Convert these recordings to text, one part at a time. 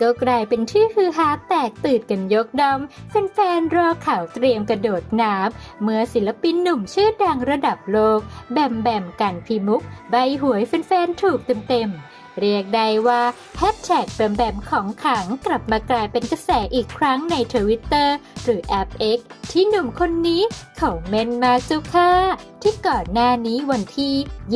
ก็กลายเป็นที่ฮือฮาแตกตื่นกันยกดำแฟนๆรอข่าวเตรียมกระโดดน้ำเมื่อศิลปินหนุ่มชื่อดังระดับโลก แบมแบมกันพิมุก ใบหวยแฟนๆถูกเต็มๆเรียกได้ว่าแฮชแท็กแบมแบมของขังกลับมากลายเป็นกระแสอีกครั้งในทวิตเตอร์หรือแอป X ที่หนุ่มคนนี้เขาเมนมาเจ้าค่ะ ที่ก่อนหน้านี้วันที่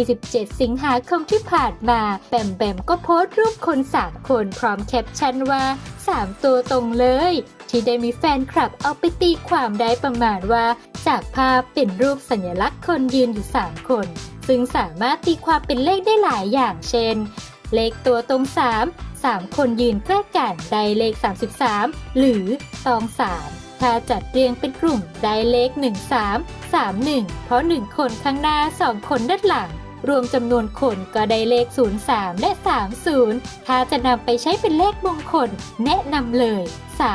27 สิงหาคมที่ผ่านมา แบมแบมก็โพสต์รูปคน 3 คนพร้อมแคปชั่นว่า 3 ตัวตรงเลย ที่ได้มีแฟนคลับเอาไปตีความได้ประมาณว่า จากภาพเป็นรูปสัญลักษณ์คนยืนอยู่ 3 คน ซึ่งสามารถตีความเป็นเลขได้หลายอย่างเช่น เลขตัวตรง 3 3 คนยืนใกล้กันได้เลข 33 หรือตอง 3 ถ้าจัดเรียงเป็นกลุ่มได้เลข 1 3 3 1 เพราะ 1 คนข้างหน้า 2 คนด้านหลัง รวมจำนวนคนก็ได้เลข 03 และ 30 ถ้าจะนำไปใช้เป็นเลขมงคล แนะนำเลย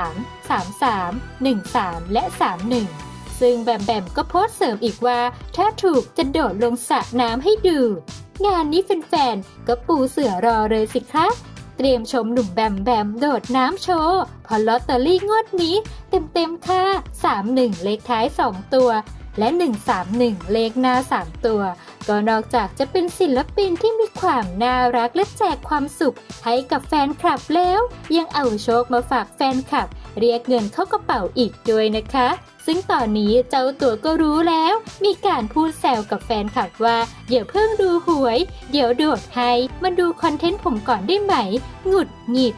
3 33 13 และ 31ซึ่งแบมแบมก็โพสเสริมอีกว่า ถ้าถูกจะโดดลงสระน้ำให้ดู งานนี้แฟนๆก็ปูเสือรอเลยสิคะ เตรียมชมหนุ่มแบมแบมโดดน้ำโชว์พอลอตเตอรี่งวดนี้เต็มๆค่ะ 31 เลขท้าย 2 ตัว และ 131 เลขหน้า 3 ตัว ก็นอกจากจะเป็นศิลปินที่มีความน่ารักและแจกความสุขให้กับแฟนคลับแล้ว ยังเอาโชคมาฝากแฟนคลับ เรียกเงินเข้ากระเป๋าอีกด้วยนะคะ ซึ่งตอนนี้เจ้าตัวก็รู้แล้ว มีการพูดแซวกับแฟนคลับว่าอย่าเพิ่งดูหวย เดี๋ยวโดดให้มาดูคอนเทนต์ผมก่อนได้ไหม หงุดหงิด